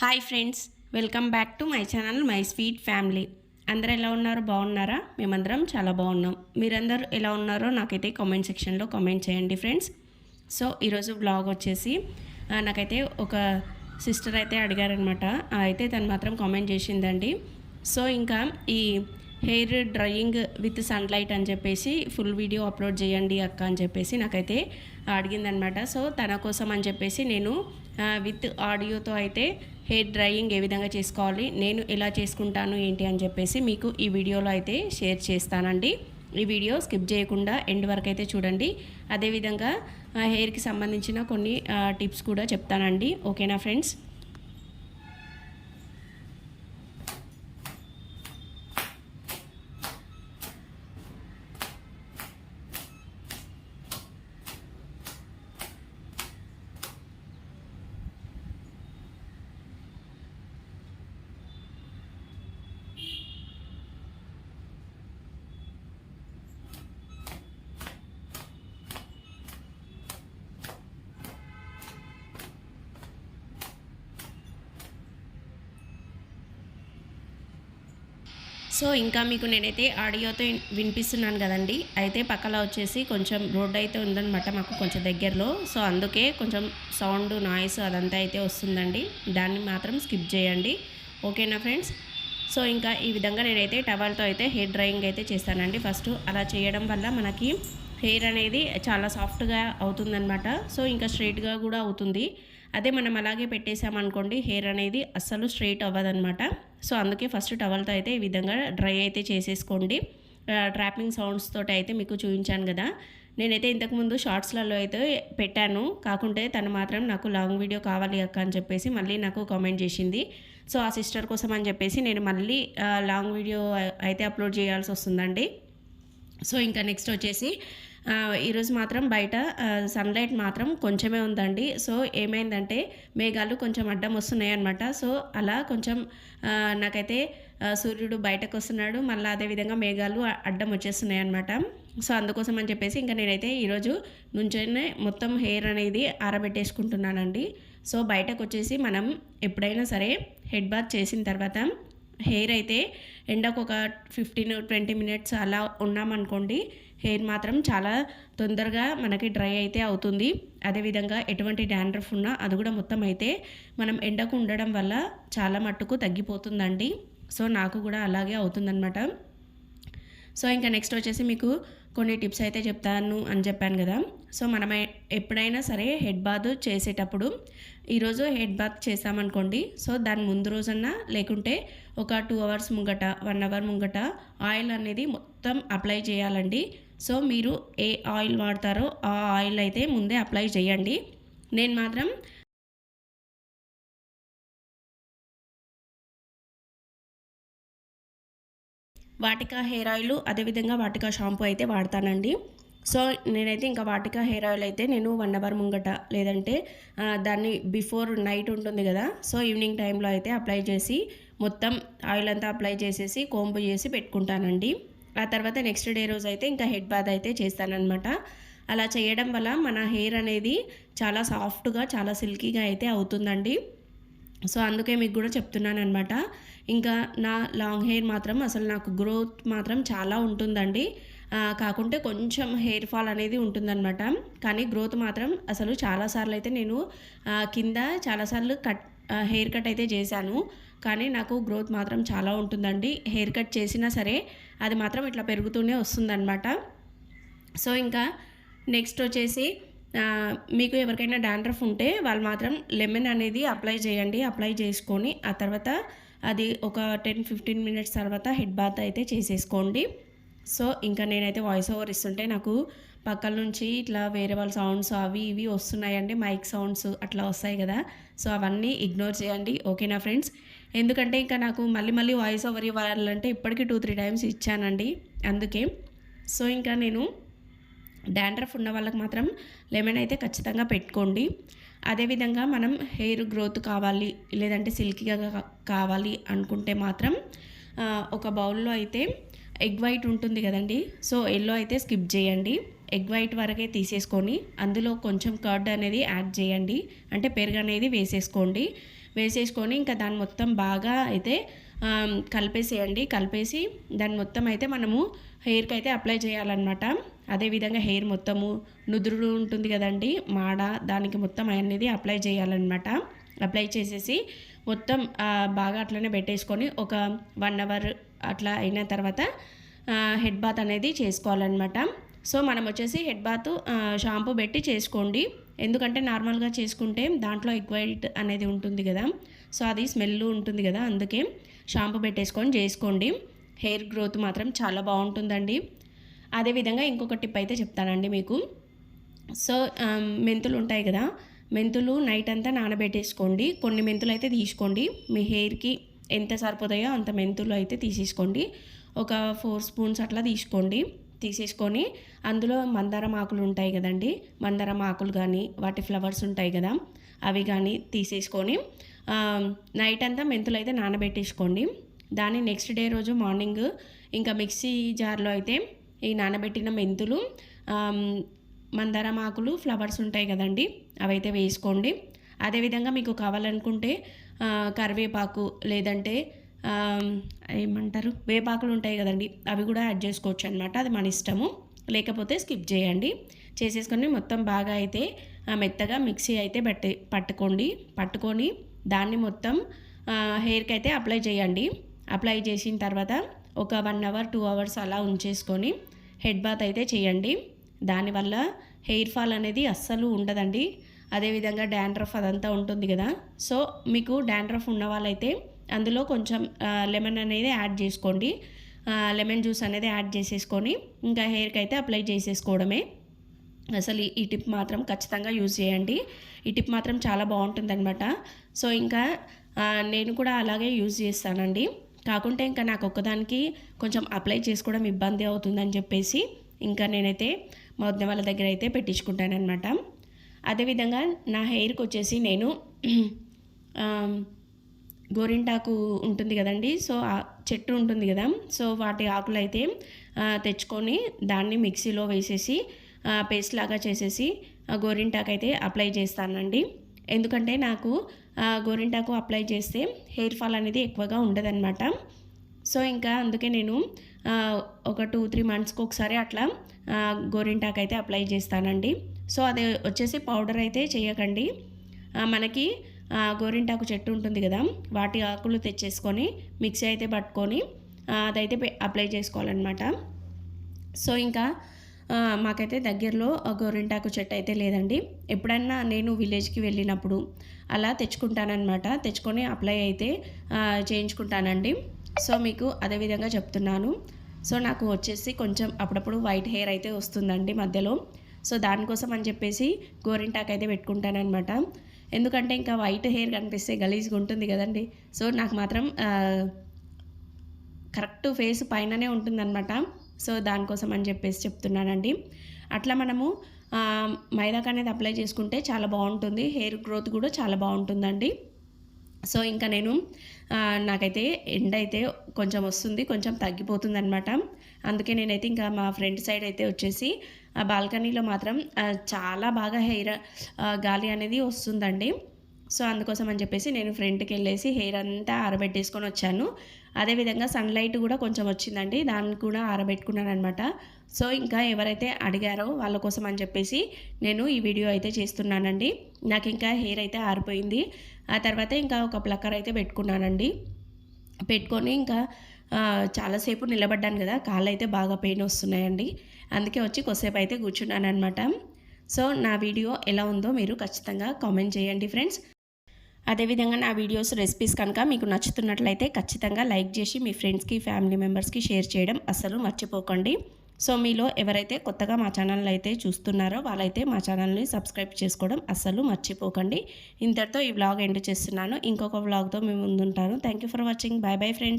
Hi friends welcome back to my channel my sweet family. అందరూ ఎలా ఉన్నారు? బాగున్నారా? మేమందరం చాలా బాగున్నాం. మీరందరూ ఎలా ఉన్నారో నాకైతే కామెంట్ సెక్షన్లో కామెంట్ చేయండి ఫ్రెండ్స్. సో ఈరోజు బ్లాగ్ వచ్చేసి నాకైతే ఒక సిస్టర్ అయితే అడిగారనమాట. అయితే తను మాత్రం కామెంట్ చేసిందండి. సో ఇంకా ఈ హెయిర్ డ్రయింగ్ విత్ సన్లైట్ అని చెప్పేసి ఫుల్ వీడియో అప్లోడ్ చేయండి అక్క అని చెప్పేసి నాకైతే అడిగిందనమాట. సో తన కోసం అని చెప్పేసి నేను విత్ ఆడియోతో అయితే హెయిర్ డ్రైయింగ్ ఏ విధంగా చేసుకోవాలి నేను ఎలా చేసుకుంటాను ఏంటి అని చెప్పేసి మీకు ఈ వీడియోలో అయితే షేర్ చేస్తానండి. ఈ వీడియో స్కిప్ చేయకుండా ఎండ్ వరకు అయితే చూడండి. అదేవిధంగా హెయిర్కి సంబంధించిన కొన్ని టిప్స్ కూడా చెప్తానండి. ఓకేనా ఫ్రెండ్స్? సో ఇంకా మీకు నేనైతే ఆడియోతో వినిపిస్తున్నాను కదండి. అయితే పక్కన వచ్చేసి కొంచెం రోడ్ అయితే ఉందన్నమాట మాకు కొంచెం దగ్గరలో. సో అందుకే కొంచెం సౌండ్ నాయిస్ అదంతా అయితే వస్తుందండి. దాన్ని మాత్రం స్కిప్ చేయండి. ఓకేనా ఫ్రెండ్స్? సో ఇంకా ఈ విధంగా నేనైతే టవల్తో అయితే హెయిర్ డ్రయింగ్ అయితే చేస్తానండి. ఫస్ట్ అలా చేయడం వల్ల మనకి హెయిర్ అనేది చాలా సాఫ్ట్గా అవుతుందన్నమాట. సో ఇంకా స్ట్రైట్గా కూడా అవుతుంది. అదే మనం అలాగే పెట్టేసామనుకోండి హెయిర్ అనేది అస్సలు స్ట్రైట్ అవ్వదన్నమాట. సో అందుకే ఫస్ట్ టవల్తో అయితే ఈ విధంగా డ్రై అయితే చేసేసుకోండి. ట్రాపింగ్ సౌండ్స్ తోటి అయితే మీకు చూపించాను కదా. నేనైతే ఇంతకుముందు షార్ట్స్లలో అయితే పెట్టాను. కాకుంటే తను మాత్రం నాకు లాంగ్ వీడియో కావాలి అక్క అని చెప్పేసి మళ్ళీ నాకు కామెంట్ చేసింది. సో ఆ సిస్టర్ కోసం అని చెప్పేసి నేను మళ్ళీ లాంగ్ వీడియో అయితే అప్లోడ్ చేయాల్సి వస్తుందండి. సో ఇంకా నెక్స్ట్ వచ్చేసి ఈరోజు మాత్రం బయట సన్లైట్ మాత్రం కొంచెమే ఉందండి. సో ఏమైందంటే మేఘాలు కొంచెం అడ్డం వస్తున్నాయి అనమాట సో అలా కొంచెం నాకైతే సూర్యుడు బయటకు వస్తున్నాడు మళ్ళీ అదేవిధంగా మేఘాలు అడ్డం వచ్చేస్తున్నాయి అనమాట సో అందుకోసం అని చెప్పేసి ఇంకా నేనైతే ఈరోజు నుంచోనే మొత్తం హెయిర్ అనేది ఆరబెట్టేసుకుంటున్నానండి. సో బయటకు వచ్చేసి మనం ఎప్పుడైనా సరే హెడ్ బాత్ చేసిన తర్వాత హెయిర్ అయితే ఎండకు ఒక ఫిఫ్టీన్ ట్వంటీ మినిట్స్ అలా ఉన్నామనుకోండి హెయిర్ మాత్రం చాలా తొందరగా మనకి డ్రై అయితే అవుతుంది. అదేవిధంగా ఎటువంటి డాండ్రఫ్ ఉన్నా అది కూడా మొత్తం అయితే మనం ఎండకు ఉండడం వల్ల చాలా మట్టుకు తగ్గిపోతుందండి. సో నాకు కూడా అలాగే అవుతుందన్నమాట. సో ఇంకా నెక్స్ట్ వచ్చేసి మీకు కొన్ని టిప్స్ అయితే చెప్తాను అని చెప్పాను కదా. సో మనం ఎప్పుడైనా సరే హెడ్ బాత్ చేసేటప్పుడు ఈరోజు హెడ్ బాత్ చేసామనుకోండి. సో దాని ముందు రోజన్న లేకుంటే ఒక టూ అవర్స్ ముంగట వన్ అవర్ ముంగట ఆయిల్ అనేది మొత్తం అప్లై చేయాలండి. సో మీరు ఏ ఆయిల్ వాడతారో ఆ ఆయిల్ అయితే ముందే అప్లై చేయండి. నేను మాత్రం వాటికా హెయిర్ ఆయిల్ అదేవిధంగా వాటికా షాంపూ అయితే వాడతానండి. సో నేనైతే ఇంకా వాటికా హెయిర్ ఆయిల్ అయితే నేను వన్ అవర్ ముంగట లేదంటే దాన్ని బిఫోర్ నైట్ ఉంటుంది కదా సో ఈవినింగ్ టైంలో అయితే అప్లై చేసి మొత్తం ఆయిల్ అంతా అప్లై చేసేసి కోంపు చేసి పెట్టుకుంటానండి. ఆ తర్వాత నెక్స్ట్ డే రోజు అయితే ఇంకా హెడ్ బాత్ అయితే చేస్తానన్నమాట. అలా చేయడం వల్ల మన హెయిర్ అనేది చాలా సాఫ్ట్గా చాలా సిల్కీగా అయితే అవుతుందండి. సో అందుకే మీకు కూడా చెప్తున్నాను అనమాట ఇంకా నా లాంగ్ హెయిర్ మాత్రం అసలు నాకు గ్రోత్ మాత్రం చాలా ఉంటుందండి. కాకుంటే కొంచెం హెయిర్ ఫాల్ అనేది ఉంటుందన్నమాట. కానీ గ్రోత్ మాత్రం అసలు చాలాసార్లు అయితే నేను కింద చాలాసార్లు కట్ హెయిర్ కట్ అయితే చేశాను. కానీ నాకు గ్రోత్ మాత్రం చాలా ఉంటుందండి. హెయిర్ కట్ చేసినా సరే అది మాత్రం ఇట్లా పెరుగుతూనే వస్తుందన్నమాట. సో ఇంకా నెక్స్ట్ వచ్చేసి మీకు ఎవరికైనా డాండ్రఫ్ ఉంటే వాళ్ళు మాత్రం లెమన్ అనేది అప్లై చేయండి అప్లై చేసుకొని ఆ తర్వాత అది ఒక టెన్ ఫిఫ్టీన్ మినిట్స్ తర్వాత హెడ్ బాత్ అయితే చేసేసుకోండి. సో ఇంకా నేనైతే వాయిస్ ఓవర్ ఇస్తుంటే నాకు పక్కల నుంచి ఇట్లా వేరే వాళ్ళ సౌండ్స్ అవి ఇవి వస్తున్నాయండి మైక్ సౌండ్స్ అట్లా వస్తాయి కదా. సో అవన్నీ ఇగ్నోర్ చేయండి. ఓకేనా ఫ్రెండ్స్ ఎందుకంటే ఇంకా నాకు మళ్ళీ మళ్ళీ వాయిస్ ఓవర్ ఇవ్వాలంటే ఇప్పటికీ టూ త్రీ టైమ్స్ ఇచ్చానండి. అందుకే సో ఇంకా నేను డాండ్రఫ్ ఉన్న వాళ్ళకి మాత్రం లెమన్ అయితే ఖచ్చితంగా పెట్టుకోండి. అదేవిధంగా మనం హెయిర్ గ్రోత్ కావాలి లేదంటే సిల్కీగా కావాలి అనుకుంటే మాత్రం ఒక బౌల్లో అయితే ఎగ్ వైట్ ఉంటుంది కదండి. సో ఎల్లో అయితే స్కిప్ చేయండి. ఎగ్ వైట్ వరకే తీసేసుకొని అందులో కొంచెం కర్డ్ అనేది యాడ్ చేయండి. అంటే పెరుగు అనేది వేసేసుకోండి. వేసేసుకొని ఇంకా దాన్ని మొత్తం బాగా అయితే కలిపేసేయండి. కలిపేసి దాన్ని మొత్తం అయితే మనము హెయిర్కి అయితే అప్లై చేయాలన్నమాట. అదేవిధంగా హెయిర్ మొత్తము నుదురు ఉంటుంది కదండి మాడ దానికి మొత్తం అనేది అప్లై చేయాలన్నమాట. అప్లై చేసేసి మొత్తం బాగా అట్లనే పెట్టేసుకొని ఒక వన్ అవర్ అట్లా అయిన తర్వాత హెడ్ బాత్ అనేది చేసుకోవాలన్నమాట. సో మనం వచ్చేసి హెడ్ బాత్ షాంపూ పెట్టి చేసుకోండి. ఎందుకంటే నార్మల్గా చేసుకుంటే దాంట్లో ఎక్వైట్ అనేది ఉంటుంది కదా. సో అది స్మెల్ ఉంటుంది కదా అందుకే షాంపూ పెట్టేసుకొని చేసుకోండి. హెయిర్ గ్రోత్ మాత్రం చాలా బాగుంటుందండి. అదేవిధంగా ఇంకొక టిప్ అయితే చెప్తానండి మీకు. సో మెంతులు ఉంటాయి కదా మెంతులు నైట్ అంతా నానబెట్టేసుకోండి. కొన్ని మెంతులు అయితే తీసుకోండి. మీ హెయిర్కి ఎంత సరిపోతాయో అంత మెంతులు అయితే తీసేసుకోండి. ఒక ఫోర్ స్పూన్స్ అట్లా తీసుకోండి. తీసేసుకొని అందులో మందారం ఆకులు ఉంటాయి కదండి. మందారం ఆకులు కానీ వాటి ఫ్లవర్స్ ఉంటాయి కదా. అవి కానీ తీసేసుకొని నైట్ అంతా మెంతులు అయితే నానబెట్టేసుకోండి. దాన్ని నెక్స్ట్ డే రోజు మార్నింగ్ ఇంకా మిక్సీ జార్లో అయితే ఈ నానబెట్టిన మెంతులు మందారం ఆకులు ఫ్లవర్స్ ఉంటాయి కదండి. అవైతే వేసుకోండి. అదేవిధంగా మీకు కావాలనుకుంటే కరివేపాకు లేదంటే ఏమంటారు? వేపాకులు ఉంటాయి కదండి అవి కూడా యాడ్ చేసుకోవచ్చు అనమాట అది మన ఇష్టము. లేకపోతే స్కిప్ చేయండి. చేసేసుకొని మొత్తం బాగా అయితే మెత్తగా మిక్సీ అయితే పట్టి పట్టుకోండి. పట్టుకొని దాన్ని మొత్తం హెయిర్కి అయితే అప్లై చేయండి. అప్లై చేసిన తర్వాత ఒక వన్ అవర్ టూ అవర్స్ అలా ఉంచేసుకొని హెడ్ బాత్ అయితే చేయండి. దానివల్ల హెయిర్ ఫాల్ అనేది అస్సలు ఉండదండి. అదేవిధంగా డాండ్రఫ్ అదంతా ఉంటుంది కదా. సో మీకు డాండ్రఫ్ ఉన్న వాళ్ళైతే అందులో కొంచెం లెమన్ అనేది యాడ్ చేసుకోండి. లెమన్ జ్యూస్ అనేది యాడ్ చేసేసుకొని ఇంకా హెయిర్కి అయితే అప్లై చేసేసుకోవడమే. అసలు ఈ- టిప్ మాత్రం ఖచ్చితంగా యూజ్ చేయండి. ఈ టిప్ మాత్రం చాలా బాగుంటుందన్నమాట. సో ఇంకా నేను కూడా అలాగే యూజ్ చేస్తానండి. కాకుంటే ఇంకా నాకు ఒక్కదానికి కొంచెం అప్లై చేసుకోవడం ఇబ్బంది అవుతుందని చెప్పేసి ఇంకా నేనైతే మా వద్ద వాళ్ళ దగ్గర అయితే పెట్టించుకుంటానమాట అదేవిధంగా నా హెయిర్కి వచ్చేసి నేను గోరింటాకు ఉంటుంది కదండి సో ఆ చెట్టు ఉంటుంది కదా సో వాటి ఆకులు అయితే తెచ్చుకొని దాన్ని మిక్సీలో వేసేసి పేస్ట్ లాగా చేసేసి గోరింటాకు అయితే అప్లై చేస్తానండి. ఎందుకంటే నాకు గోరింటాకు అప్లై చేస్తే హెయిర్ ఫాల్ అనేది ఎక్కువగా ఉండదన్నమాట. సో ఇంకా అందుకే నేను ఒక టూ త్రీ మంత్స్కి ఒకసారి అట్లా గోరింటాకు అయితే అప్లై చేస్తానండి. సో అది వచ్చేసి పౌడర్ అయితే చేయకండి. మనకి గోరింటాకు చెట్టు ఉంటుంది కదా వాటి ఆకులు తెచ్చేసుకొని మిక్సీ అయితే పట్టుకొని అదైతే అప్లై చేసుకోవాలన్నమాట. సో ఇంకా మాకైతే దగ్గరలో గోరింటాకు చెట్టు అయితే లేదండి. ఎప్పుడన్నా నేను విలేజ్కి వెళ్ళినప్పుడు అలా తెచ్చుకుంటానన్నమాట. తెచ్చుకొని అప్లై అయితే చేయించుకుంటానండి. సో మీకు అదే విధంగా చెప్తున్నాను. సో నాకు వచ్చేసి కొంచెం అప్పుడప్పుడు వైట్ హెయిర్ అయితే వస్తుందండి మధ్యలో. సో దానికోసం అని చెప్పేసి గోరింటాకు అయితే పెట్టుకుంటానమాట ఎందుకంటే ఇంకా వైట్ హెయిర్ కనిపిస్తే గలీజ్గా ఉంటుంది కదండి. సో నాకు మాత్రం కరెక్ట్ ఫేస్ పైననే ఉంటుందన్నమాట. సో దానికోసం అని చెప్పేసి చెప్తున్నానండి. అట్లా మనము ఆ, మైదాక్ అనేది అప్లై చేసుకుంటే చాలా బాగుంటుంది. హెయిర్ గ్రోత్ కూడా చాలా బాగుంటుందండి. సో ఇంకా నేను నాకైతే ఎండ అయితే కొంచెం వస్తుంది కొంచెం తగ్గిపోతుంది అనమాట అందుకే నేనైతే ఇంకా మా ఫ్రంట్ సైడ్ అయితే వచ్చేసి ఆ బాల్కనీలో మాత్రం చాలా బాగా హెయిర్ గాలి అనేది వస్తుందండి. సో అందుకోసం అని చెప్పేసి నేను ఫ్రంట్కి వెళ్ళేసి హెయిర్ అంతా ఆరబెట్టేసుకొని వచ్చాను. అదేవిధంగా సన్లైట్ కూడా కొంచెం వచ్చిందండి దాన్ని కూడా ఆరబెట్టుకున్నాను అనమాట సో ఇంకా ఎవరైతే అడిగారో వాళ్ళ కోసం అని చెప్పేసి నేను ఈ వీడియో అయితే చేస్తున్నానండి. నాకు ఇంకా హెయిర్ అయితే ఆరిపోయింది. ఆ తర్వాత ఇంకా ఒక ప్లక్కర్ అయితే పెట్టుకున్నానండి. పెట్టుకొని ఇంకా చాలాసేపు నిలబడ్డాను కదా కాళ్ళు అయితే బాగా పెయిన్ వస్తున్నాయండి. అందుకే వచ్చి కొద్దిసేపు అయితే కూర్చున్నాను అనమాట సో నా వీడియో ఎలా ఉందో మీరు ఖచ్చితంగా కామెంట్ చేయండి ఫ్రెండ్స్. అదేవిధంగా నా వీడియోస్ రెసిపీస్ కనుక మీకు నచ్చుతున్నట్లయితే ఖచ్చితంగా లైక్ చేసి మీ ఫ్రెండ్స్కి ఫ్యామిలీ మెంబర్స్కి షేర్ చేయడం అస్సలు మర్చిపోకండి. సో మీలో ఎవరైతే కొత్తగా మా ఛానల్ అయితే చూస్తున్నారో వాళ్ళైతే మా ఛానల్ని సబ్స్క్రైబ్ చేసుకోవడం అస్సలు మర్చిపోకండి. ఇంతటితో ఈ వ్లాగ్ ఎండ్ చేస్తున్నాను. ఇంకొక వ్లాగ్తో మేము ముందుంటాను. Thank you for watching bye bye friends